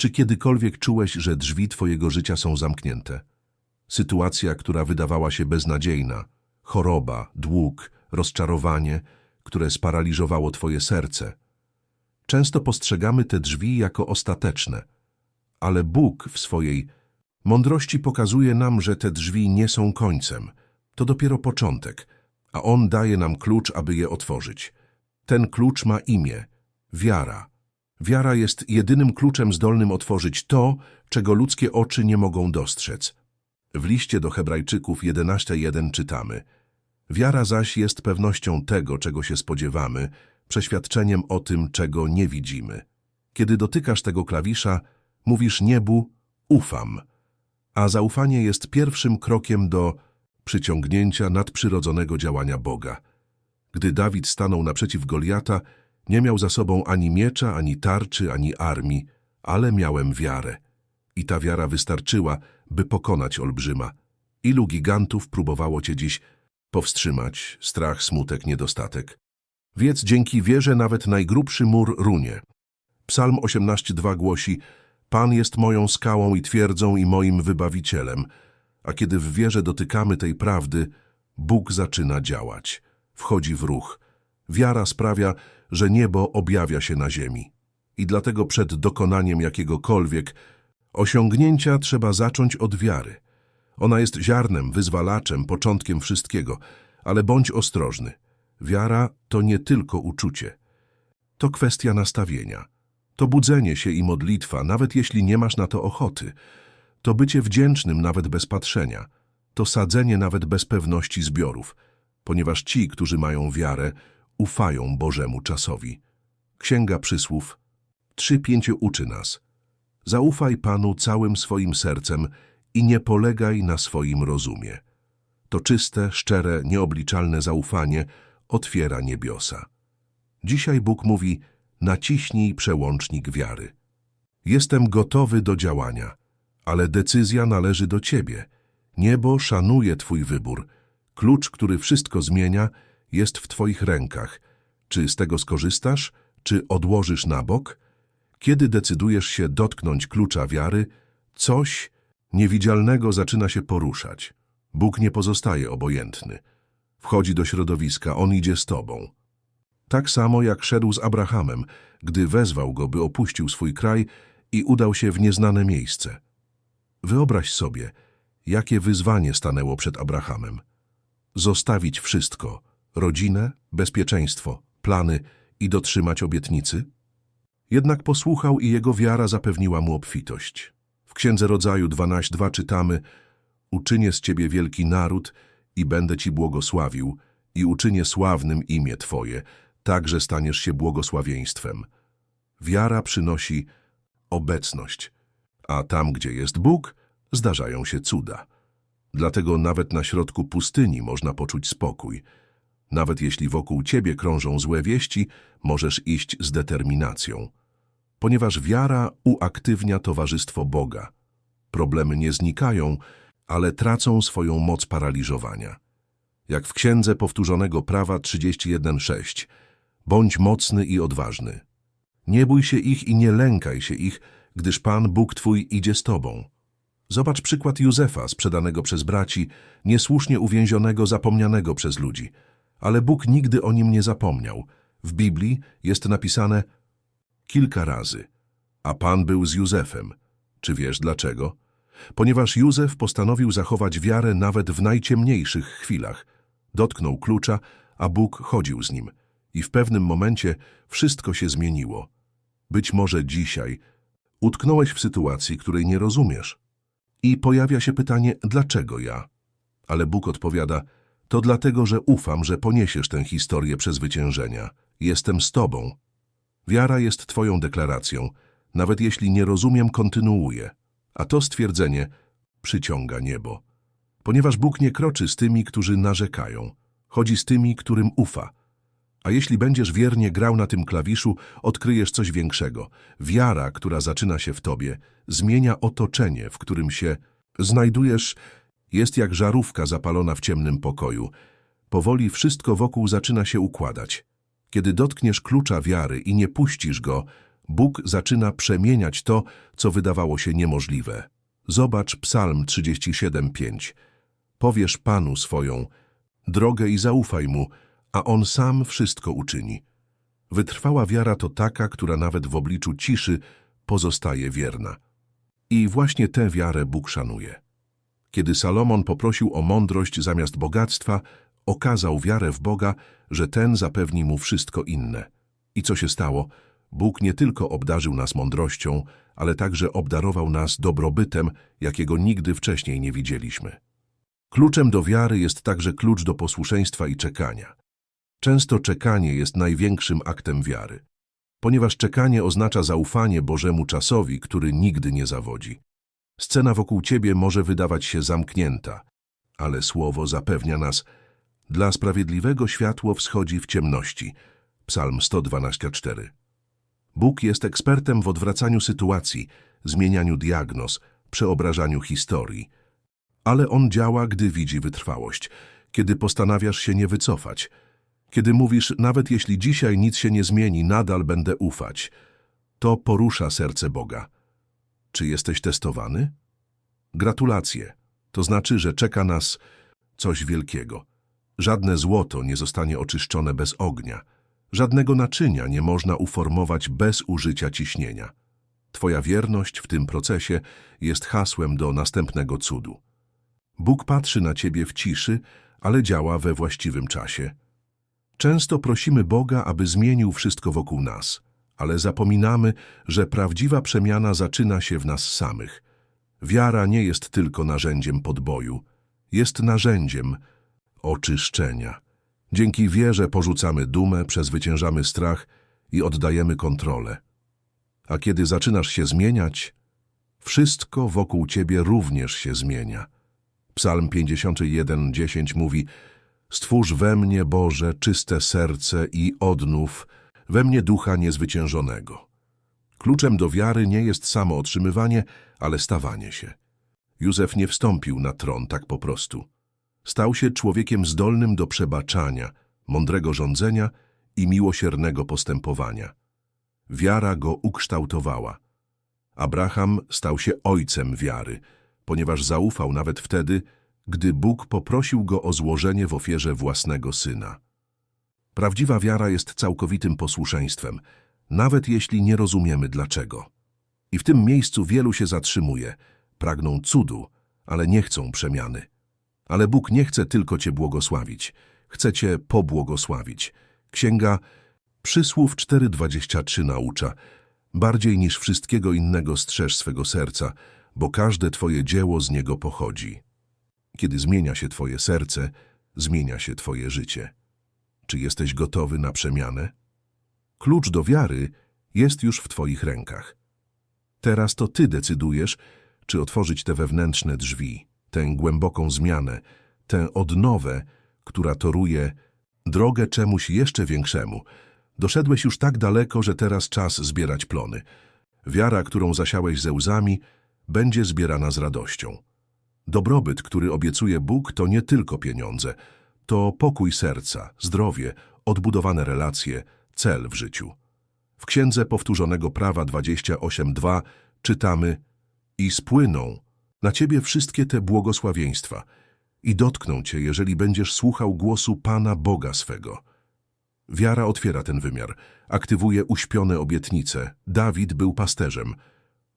Czy kiedykolwiek czułeś, że drzwi twojego życia są zamknięte? Sytuacja, która wydawała się beznadziejna, choroba, dług, rozczarowanie, które sparaliżowało twoje serce. Często postrzegamy te drzwi jako ostateczne, ale Bóg w swojej mądrości pokazuje nam, że te drzwi nie są końcem. To dopiero początek, a On daje nam klucz, aby je otworzyć. Ten klucz ma imię – wiara. Wiara jest jedynym kluczem zdolnym otworzyć to, czego ludzkie oczy nie mogą dostrzec. W liście do Hebrajczyków 11.1 czytamy Wiara zaś jest pewnością tego, czego się spodziewamy, przeświadczeniem o tym, czego nie widzimy. Kiedy dotykasz tego klawisza, mówisz niebu ufam, a zaufanie jest pierwszym krokiem do przyciągnięcia nadprzyrodzonego działania Boga. Gdy Dawid stanął naprzeciw Goliata, nie miał za sobą ani miecza, ani tarczy, ani armii, ale miałem wiarę. I ta wiara wystarczyła, by pokonać olbrzyma. Ilu gigantów próbowało cię dziś powstrzymać, strach, smutek, niedostatek. Wiedz, dzięki wierze nawet najgrubszy mur runie. Psalm 18:2 głosi Pan jest moją skałą i twierdzą i moim wybawicielem, a kiedy w wierze dotykamy tej prawdy, Bóg zaczyna działać. Wchodzi w ruch. Wiara sprawia, że niebo objawia się na ziemi. I dlatego przed dokonaniem jakiegokolwiek osiągnięcia trzeba zacząć od wiary. Ona jest ziarnem, wyzwalaczem, początkiem wszystkiego, ale bądź ostrożny. Wiara to nie tylko uczucie. To kwestia nastawienia. To budzenie się i modlitwa, nawet jeśli nie masz na to ochoty. To bycie wdzięcznym nawet bez patrzenia. To sadzenie nawet bez pewności zbiorów, ponieważ ci, którzy mają wiarę, ufają Bożemu czasowi. Księga Przysłów 3.5 uczy nas. Zaufaj Panu całym swoim sercem i nie polegaj na swoim rozumie. To czyste, szczere, nieobliczalne zaufanie otwiera niebiosa. Dzisiaj Bóg mówi, naciśnij przełącznik wiary. Jestem gotowy do działania, ale decyzja należy do Ciebie. Niebo szanuje Twój wybór. Klucz, który wszystko zmienia, jest w Twoich rękach. Czy z tego skorzystasz, czy odłożysz na bok? Kiedy decydujesz się dotknąć klucza wiary, coś niewidzialnego zaczyna się poruszać. Bóg nie pozostaje obojętny. Wchodzi do środowiska, On idzie z Tobą. Tak samo jak szedł z Abrahamem, gdy wezwał go, by opuścił swój kraj i udał się w nieznane miejsce. Wyobraź sobie, jakie wyzwanie stanęło przed Abrahamem. Zostawić wszystko, rodzinę, bezpieczeństwo, plany i dotrzymać obietnicy? Jednak posłuchał i jego wiara zapewniła mu obfitość. W Księdze Rodzaju 12.2 czytamy Uczynię z ciebie wielki naród i będę ci błogosławił i uczynię sławnym imię twoje, tak, że staniesz się błogosławieństwem. Wiara przynosi obecność, a tam, gdzie jest Bóg, zdarzają się cuda. Dlatego nawet na środku pustyni można poczuć spokój. Nawet jeśli wokół ciebie krążą złe wieści, możesz iść z determinacją. Ponieważ wiara uaktywnia towarzystwo Boga. Problemy nie znikają, ale tracą swoją moc paraliżowania. Jak w Księdze Powtórzonego Prawa 31.6 Bądź mocny i odważny. Nie bój się ich i nie lękaj się ich, gdyż Pan Bóg Twój idzie z Tobą. Zobacz przykład Józefa, sprzedanego przez braci, niesłusznie uwięzionego, zapomnianego przez ludzi. Ale Bóg nigdy o nim nie zapomniał. W Biblii jest napisane kilka razy. A Pan był z Józefem. Czy wiesz dlaczego? Ponieważ Józef postanowił zachować wiarę nawet w najciemniejszych chwilach. Dotknął klucza, a Bóg chodził z nim. I w pewnym momencie wszystko się zmieniło. Być może dzisiaj utknąłeś w sytuacji, której nie rozumiesz. I pojawia się pytanie, dlaczego ja? Ale Bóg odpowiada, to dlatego, że ufam, że poniesiesz tę historię przezwyciężenia. Jestem z Tobą. Wiara jest Twoją deklaracją. Nawet jeśli nie rozumiem, kontynuuję. A to stwierdzenie przyciąga niebo. Ponieważ Bóg nie kroczy z tymi, którzy narzekają. Chodzi z tymi, którym ufa. A jeśli będziesz wiernie grał na tym klawiszu, odkryjesz coś większego. Wiara, która zaczyna się w tobie, zmienia otoczenie, w którym się znajdujesz, jest jak żarówka zapalona w ciemnym pokoju. Powoli wszystko wokół zaczyna się układać. Kiedy dotkniesz klucza wiary i nie puścisz go, Bóg zaczyna przemieniać to, co wydawało się niemożliwe. Zobacz Psalm 37:5. Powiesz Panu swoją drogę i zaufaj Mu, a On sam wszystko uczyni. Wytrwała wiara to taka, która nawet w obliczu ciszy pozostaje wierna. I właśnie tę wiarę Bóg szanuje. Kiedy Salomon poprosił o mądrość zamiast bogactwa, okazał wiarę w Boga, że ten zapewni mu wszystko inne. I co się stało? Bóg nie tylko obdarzył nas mądrością, ale także obdarował nas dobrobytem, jakiego nigdy wcześniej nie widzieliśmy. Kluczem do wiary jest także klucz do posłuszeństwa i czekania. Często czekanie jest największym aktem wiary, ponieważ czekanie oznacza zaufanie Bożemu czasowi, który nigdy nie zawodzi. Scena wokół ciebie może wydawać się zamknięta, ale słowo zapewnia nas, dla sprawiedliwego światło wschodzi w ciemności. Psalm 112:4. Bóg jest ekspertem w odwracaniu sytuacji, zmienianiu diagnoz, przeobrażaniu historii. Ale On działa, gdy widzi wytrwałość, kiedy postanawiasz się nie wycofać, kiedy mówisz, nawet jeśli dzisiaj nic się nie zmieni, nadal będę ufać. To porusza serce Boga. Czy jesteś testowany? Gratulacje. To znaczy, że czeka nas coś wielkiego. Żadne złoto nie zostanie oczyszczone bez ognia. Żadnego naczynia nie można uformować bez użycia ciśnienia. Twoja wierność w tym procesie jest hasłem do następnego cudu. Bóg patrzy na ciebie w ciszy, ale działa we właściwym czasie. Często prosimy Boga, aby zmienił wszystko wokół nas, ale zapominamy, że prawdziwa przemiana zaczyna się w nas samych. Wiara nie jest tylko narzędziem podboju, jest narzędziem oczyszczenia. Dzięki wierze porzucamy dumę, przezwyciężamy strach i oddajemy kontrolę. A kiedy zaczynasz się zmieniać, wszystko wokół ciebie również się zmienia. Psalm 51:10 mówi: Stwórz we mnie, Boże, czyste serce i odnów we mnie ducha niezwyciężonego. Kluczem do wiary nie jest samo otrzymywanie, ale stawanie się. Józef nie wstąpił na tron tak po prostu. Stał się człowiekiem zdolnym do przebaczania, mądrego rządzenia i miłosiernego postępowania. Wiara go ukształtowała. Abraham stał się ojcem wiary, ponieważ zaufał nawet wtedy, gdy Bóg poprosił go o złożenie w ofierze własnego syna. Prawdziwa wiara jest całkowitym posłuszeństwem, nawet jeśli nie rozumiemy dlaczego. I w tym miejscu wielu się zatrzymuje, pragną cudu, ale nie chcą przemiany. Ale Bóg nie chce tylko Cię błogosławić, chce Cię pobłogosławić. Księga Przysłów 4.23 naucza, bardziej niż wszystkiego innego strzeż swego serca, bo każde Twoje dzieło z niego pochodzi. Kiedy zmienia się Twoje serce, zmienia się Twoje życie. Czy jesteś gotowy na przemianę? Klucz do wiary jest już w Twoich rękach. Teraz to Ty decydujesz, czy otworzyć te wewnętrzne drzwi, tę głęboką zmianę, tę odnowę, która toruje drogę czemuś jeszcze większemu. Doszedłeś już tak daleko, że teraz czas zbierać plony. Wiara, którą zasiałeś ze łzami, będzie zbierana z radością. Dobrobyt, który obiecuje Bóg, to nie tylko pieniądze. To pokój serca, zdrowie, odbudowane relacje, cel w życiu. W Księdze Powtórzonego Prawa 28.2 czytamy I spłyną na ciebie wszystkie te błogosławieństwa i dotkną cię, jeżeli będziesz słuchał głosu Pana Boga swego. Wiara otwiera ten wymiar, aktywuje uśpione obietnice. Dawid był pasterzem.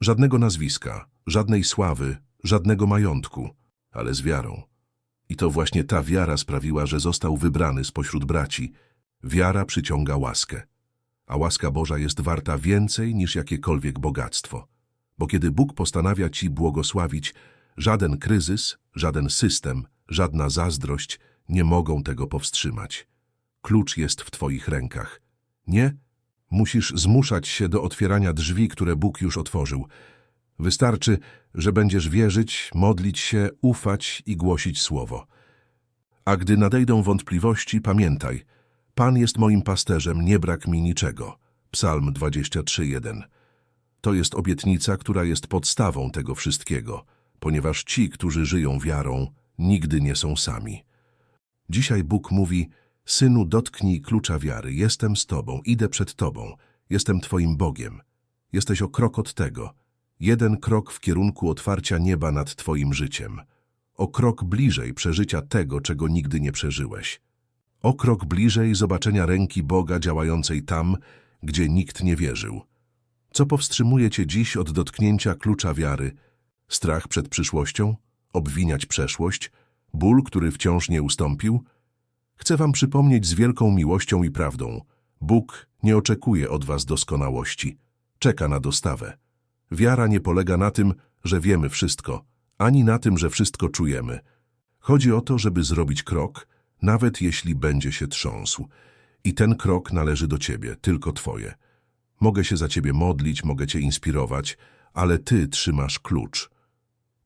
Żadnego nazwiska, żadnej sławy, żadnego majątku, ale z wiarą. I to właśnie ta wiara sprawiła, że został wybrany spośród braci. Wiara przyciąga łaskę, a łaska Boża jest warta więcej niż jakiekolwiek bogactwo. Bo kiedy Bóg postanawia ci błogosławić, żaden kryzys, żaden system, żadna zazdrość nie mogą tego powstrzymać. Klucz jest w twoich rękach. Nie? Musisz zmuszać się do otwierania drzwi, które Bóg już otworzył. Wystarczy, że będziesz wierzyć, modlić się, ufać i głosić słowo. A gdy nadejdą wątpliwości, pamiętaj, Pan jest moim pasterzem, nie brak mi niczego. Psalm 23:1. To jest obietnica, która jest podstawą tego wszystkiego, ponieważ ci, którzy żyją wiarą, nigdy nie są sami. Dzisiaj Bóg mówi, synu dotknij klucza wiary, jestem z Tobą, idę przed Tobą, jestem Twoim Bogiem, Jesteś o krok od tego. Jeden krok w kierunku otwarcia nieba nad twoim życiem. O krok bliżej przeżycia tego, czego nigdy nie przeżyłeś. O krok bliżej zobaczenia ręki Boga działającej tam, gdzie nikt nie wierzył. Co powstrzymuje cię dziś od dotknięcia klucza wiary? Strach przed przyszłością? Obwiniać przeszłość? Ból, który wciąż nie ustąpił? Chcę wam przypomnieć z wielką miłością i prawdą. Bóg nie oczekuje od was doskonałości. Czeka na dostawę. Wiara nie polega na tym, że wiemy wszystko, ani na tym, że wszystko czujemy. Chodzi o to, żeby zrobić krok, nawet jeśli będzie się trząsł. I ten krok należy do ciebie, tylko twoje. Mogę się za ciebie modlić, mogę cię inspirować, ale ty trzymasz klucz.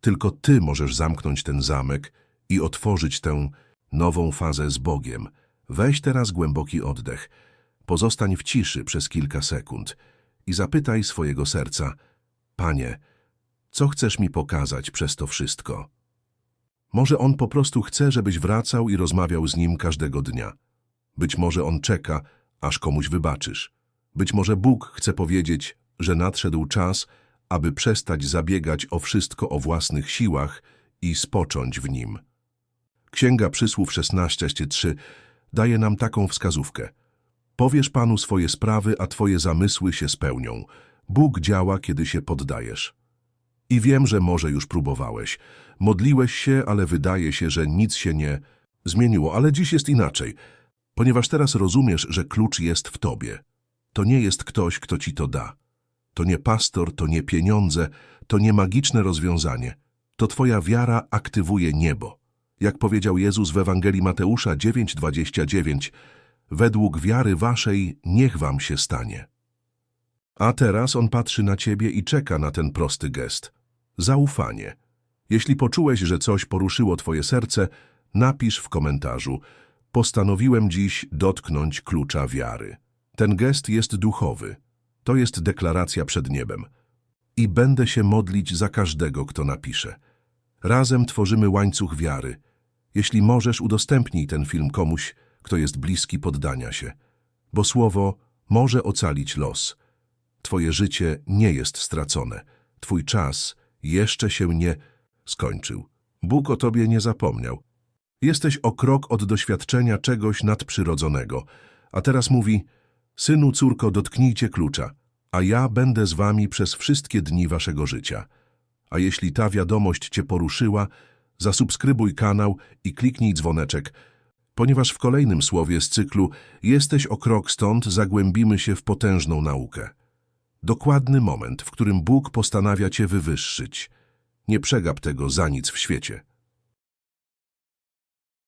Tylko ty możesz zamknąć ten zamek i otworzyć tę nową fazę z Bogiem. Weź teraz głęboki oddech. Pozostań w ciszy przez kilka sekund i zapytaj swojego serca: Panie, co chcesz mi pokazać przez to wszystko? Może on po prostu chce, żebyś wracał i rozmawiał z nim każdego dnia. Być może on czeka, aż komuś wybaczysz. Być może Bóg chce powiedzieć, że nadszedł czas, aby przestać zabiegać o wszystko o własnych siłach i spocząć w nim. Księga Przysłów 16:3 daje nam taką wskazówkę. Powiesz Panu swoje sprawy, a Twoje zamysły się spełnią. Bóg działa, kiedy się poddajesz. I wiem, że może już próbowałeś. Modliłeś się, ale wydaje się, że nic się nie zmieniło, ale dziś jest inaczej, ponieważ teraz rozumiesz, że klucz jest w Tobie. To nie jest ktoś, kto Ci to da. To nie pastor, to nie pieniądze, to nie magiczne rozwiązanie. To Twoja wiara aktywuje niebo. Jak powiedział Jezus w Ewangelii Mateusza 9:29, według wiary waszej niech wam się stanie. A teraz on patrzy na ciebie i czeka na ten prosty gest. Zaufanie. Jeśli poczułeś, że coś poruszyło twoje serce, napisz w komentarzu. Postanowiłem dziś dotknąć klucza wiary. Ten gest jest duchowy. To jest deklaracja przed niebem. I będę się modlić za każdego, kto napisze. Razem tworzymy łańcuch wiary. Jeśli możesz, udostępnij ten film komuś, kto jest bliski poddania się. Bo słowo może ocalić los. Twoje życie nie jest stracone. Twój czas jeszcze się nie skończył. Bóg o tobie nie zapomniał. Jesteś o krok od doświadczenia czegoś nadprzyrodzonego. A teraz mówi, synu, córko, dotknijcie klucza, a ja będę z wami przez wszystkie dni waszego życia. A jeśli ta wiadomość cię poruszyła, zasubskrybuj kanał i kliknij dzwoneczek, ponieważ w kolejnym słowie z cyklu Jesteś o krok stąd zagłębimy się w potężną naukę. Dokładny moment, w którym Bóg postanawia cię wywyższyć. Nie przegap tego za nic w świecie.